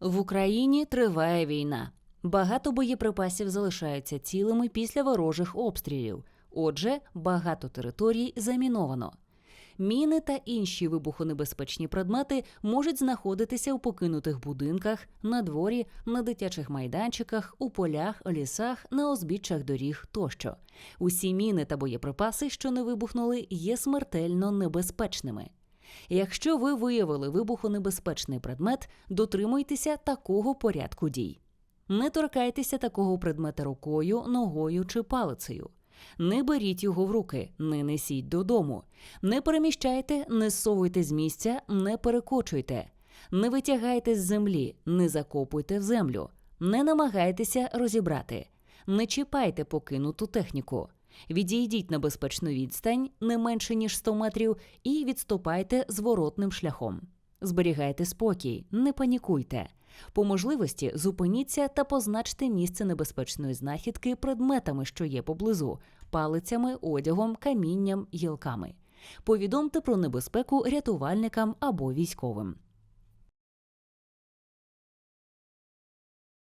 В Україні триває війна. Багато боєприпасів залишаються цілими після ворожих обстрілів. Отже, багато територій заміновано. Міни та інші вибухонебезпечні предмети можуть знаходитися у покинутих будинках, на дворі, на дитячих майданчиках, у полях, лісах, на узбіччях доріг тощо. Усі міни та боєприпаси, що не вибухнули, є смертельно небезпечними. Якщо ви виявили вибухонебезпечний предмет, дотримуйтеся такого порядку дій. Не торкайтеся такого предмета рукою, ногою чи палицею. Не беріть його в руки, не несіть додому. Не переміщайте, не зсовуйте з місця, не перекочуйте. Не витягайте з землі, не закопуйте в землю. Не намагайтеся розібрати. Не чіпайте покинуту техніку. Відійдіть на безпечну відстань не менше ніж 100 метрів і відступайте зворотним шляхом. Зберігайте спокій, не панікуйте. По можливості зупиніться та позначте місце небезпечної знахідки предметами, що є поблизу, палицями, одягом, камінням, гілками. Повідомте про небезпеку рятувальникам або військовим.